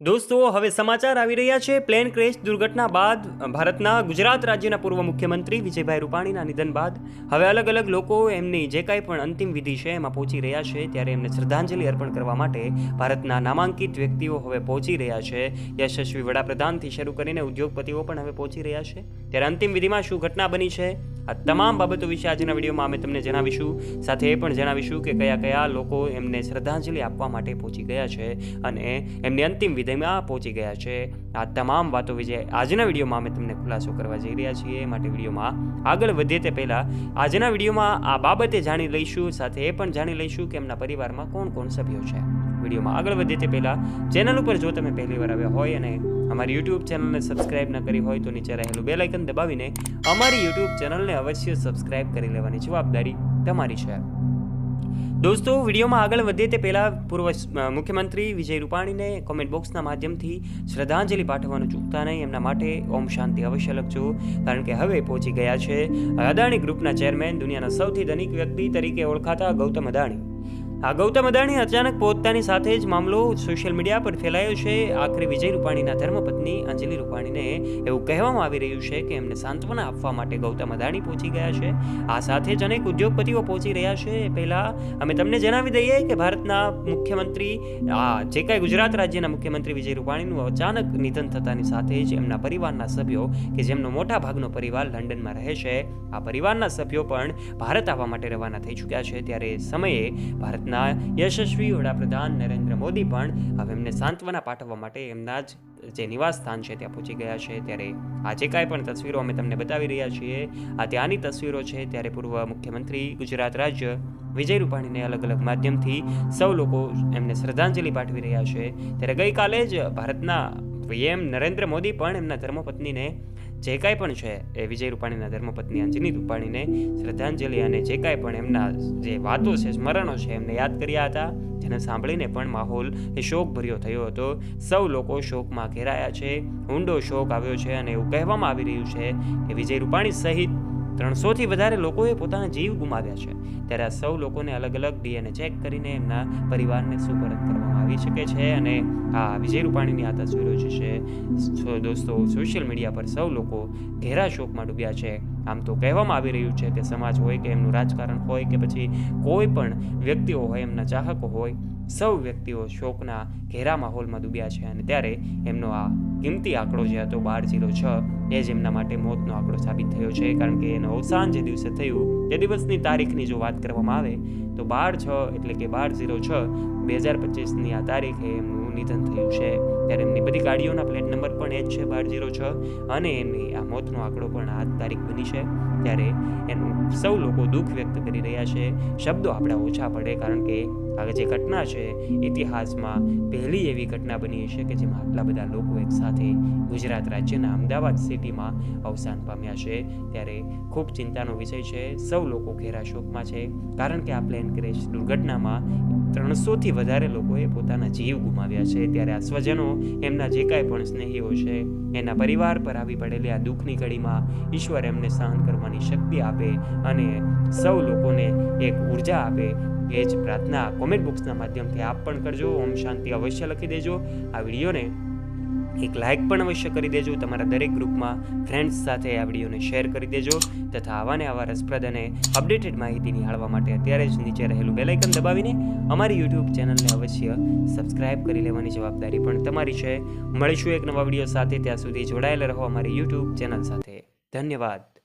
દોસ્તો, હવે સમાચાર આવી રહ્યા છે. પ્લેન ક્રેશ દુર્ઘટના બાદ ભારતના ગુજરાત રાજ્યના પૂર્વ મુખ્યમંત્રી વિજયભાઈ રૂપાણીના નિધન બાદ હવે અલગ અલગ લોકો એમની જે કાંઈ પણ અંતિમ વિધિ છે એમાં પહોંચી રહ્યા છે. ત્યારે એમને શ્રદ્ધાંજલિ અર્પણ કરવા માટે ભારતના નામાંકિત વ્યક્તિઓ હવે પહોંચી રહ્યા છે. યશસ્વી વડાપ્રધાનથી શરૂ કરીને ઉદ્યોગપતિઓ પણ હવે પહોંચી રહ્યા છે. ત્યારે અંતિમ વિધિમાં શું ઘટના બની છે? આ તમામ બાબતો વિશે આજના વિડીયોમાં અમે તમને જણાવીશું. સાથે એ પણ જણાવીશું કે કયા કયા લોકો એમને શ્રદ્ધાંજલિ આપવા માટે પહોંચી ગયા છે અને એમની અંતિમ વિધિમાં પહોંચી ગયા છે. આ તમામ વાતો વિશે આજના વિડીયોમાં અમે તમને ખુલાસો કરવા જઈ રહ્યા છીએ. માટે વિડીયોમાં આગળ વધીએ તે પહેલાં આજના વિડીયોમાં આ બાબતે જાણી લઈશું. સાથે એ પણ જાણી લઈશું કે એમના પરિવારમાં કોણ કોણ સભ્યો છે. વિડીયોમાં આગળ વધે તે પહેલાં ચેનલ ઉપર જો તમે પહેલી વાર આવ્યા હોય અને અમારી યુટ્યુબ ચેનલને સબસ્ક્રાઇબ ન કરી હોય તો નીચે રહેલું બે લાઇકન દબાવીને અમારી યુટ્યુબ ચેનલને અવશ્ય સબસ્ક્રાઇબ કરી લેવાની જવાબદારી તમારી છે. દોસ્તો, વિડીયોમાં આગળ વધીએ તે પહેલાં પૂર્વ મુખ્યમંત્રી વિજય રૂપાણીને કોમેન્ટ બોક્સના માધ્યમથી શ્રદ્ધાંજલિ પાઠવવાનું ચૂકતા નહીં. એમના માટે ઓમ શાંતિ અવશ્ય લખજો. કારણ કે હવે પહોંચી ગયા છે અદાણી ગ્રુપના ચેરમેન દુનિયાના સૌથી ધનિક વ્યક્તિ તરીકે ઓળખાતા ગૌતમ અદાણી. આ ગૌતમ અદાણી અચાનક પોતાની સાથે જ મામલો સોશિયલ મીડિયા પર ફેલાયો છે. આખરે વિજય રૂપાણીના ધર્મપત્ની અંજલિ રૂપાણીને એવું કહેવામાં આવી રહ્યું છે કે એમને સાંત્વના આપવા માટે ગૌતમ અદાણી પહોંચી ગયા છે. આ સાથે જ અનેક ઉદ્યોગપતિઓ પહોંચી રહ્યા છે. એ પહેલાં અમે તમને જણાવી દઈએ કે ભારતના મુખ્યમંત્રી, આ જે કાંઈ ગુજરાત રાજ્યના મુખ્યમંત્રી વિજય રૂપાણીનું અચાનક નિધન થતાની સાથે જ એમના પરિવારના સભ્યો કે જેમનો મોટા ભાગનો પરિવાર લંડનમાં રહે છે, આ પરિવારના સભ્યો પણ ભારત આવવા માટે રવાના થઈ ચૂક્યા છે. ત્યારે સમયે સમયે ભારતના યશસ્વી વડાપ્રધાન નરેન્દ્ર મોદી પણ હવે એમને સાંત્વના પાઠવવા માટે એમના જ જે નિવાસ સ્થાન છે ત્યાં પહોંચી ગયા છે. ત્યારે આજે કાંઈ પણ તસવીરો અમે તમને બતાવી રહ્યા છીએ. આ ત્યાંની તસવીરો છે, ત્યારે પૂર્વ મુખ્યમંત્રી ગુજરાત રાજ્ય વિજય રૂપાણીને અલગ અલગ માધ્યમથી સૌ લોકો એમને શ્રદ્ધાંજલિ પાઠવી રહ્યા છે. ત્યારે ગઈકાલે જ ભારતના પીએમ નરેન્દ્ર મોદી પણ એમના ધર્મપત્નીને જે કાંઈ પણ છે એ વિજય રૂપાણીના ધર્મપત્ની અંજની રૂપાણીને શ્રદ્ધાંજલિ અને જે કાંઈ પણ એમના જે વાતો છે, સ્મરણો છે એમને યાદ કર્યા હતા, જેને સાંભળીને પણ માહોલ એ શોકભર્યો થયો હતો. સૌ લોકો શોકમાં ઘેરાયા છે, ઊંડો શોક આવ્યો છે અને એવું કહેવામાં આવી રહ્યું છે કે વિજય રૂપાણી સહિત ત્રણસોથી વધારે લોકોએ પોતાના જીવ ગુમાવ્યા છે. ત્યારે આ સૌ લોકોને અલગ અલગ ડીએનએ ચેક કરીને એમના પરિવારને સુપરત કરવામાં આવી શકે છે અને આ વિજય રૂપાણીની આ તસવીરો જે છે. દોસ્તો, સોશિયલ મીડિયા પર સૌ લોકો ઘેરા શોકમાં ડૂબ્યા છે. આમ તો કહેવામાં આવી રહ્યું છે કે સમાજ હોય કે એમનું રાજકારણ હોય કે પછી કોઈ પણ વ્યક્તિઓ હોય, એમના ચાહકો હોય, સૌ વ્યક્તિઓ શોકના ઘેરા માહોલમાં ડૂબ્યા છે અને ત્યારે એમનો આ કિંમતી આંકડો જે હતો બાર જીરો છ, એ જ એમના માટે મોતનો આંકડો સાબિત થયો છે. કારણ કે એનું અવસાન જે દિવસે થયું, તે દિવસની તારીખની જો વાત કરવામાં આવે તો બાર છ એટલે કે બાર ઝીરો છ, બે હજાર પચીસની આ તારીખે એમનું નિધન થયું છે. ત્યારે એમની બધી ગાડીઓના પ્લેટ નંબર પણ એ જ છે, બાર ઝીરો છ. અને એમની આ મોતનો આંકડો પણ આ તારીખ બની છે. ત્યારે એનું સૌ લોકો દુઃખ વ્યક્ત કરી રહ્યા છે. શબ્દો આપણા ઓછા પડે કારણ કે આ જે ઘટના છે, ઇતિહાસમાં પહેલી એવી ઘટના બની છે કે જેમાં આટલા બધા લોકો એકસાથે ગુજરાત રાજ્યના અમદાવાદ સિટીમાં અવસાન પામ્યા છે. ત્યારે ખૂબ ચિંતાનો વિષય છે. સૌ લોકો ઘેરા શોકમાં છે. કારણ કે આ પ્લેન ક્રેશ દુર્ઘટનામાં ત્રણસોથી વધારે લોકોએ પોતાના જીવ ગુમાવ્યા છે. ત્યારે આ સ્વજનો એમના જે કાંઈ પણ સ્નેહીઓ છે, એના પરિવાર પર આવી પડેલી આ દુઃખની ઘડીમાં ઈશ્વર એમને સહન કરવાની શક્તિ આપે અને સૌ લોકોને એક ઊર્જા આપે. એ જ પ્રાર્થના કોમેન્ટ બોક્સના માધ્યમથી આપ પણ કરજો. ઓમ શાંતિ અવશ્ય લખી દેજો. આ વિડીયોને એક લાઇક પણ અવશ્ય કરી દેજો. તમારા દરેક ગ્રુપમાં ફ્રેન્ડ્સ સાથે આ વિડીયોને શેર કરી દેજો તથા આવા ને આવા રસપ્રદ અને અપડેટેડ માહિતી નિહાળવા માટે અત્યારે જ નીચે રહેલું બેલાઇકન દબાવીને અમારી યુટ્યુબ ચેનલને અવશ્ય સબસ્ક્રાઇબ કરી લેવાની જવાબદારી પણ તમારી છે. મળીશું એક નવા વીડિયો સાથે. ત્યાં સુધી જોડાયેલા રહો અમારી યુટ્યુબ ચેનલ સાથે. ધન્યવાદ.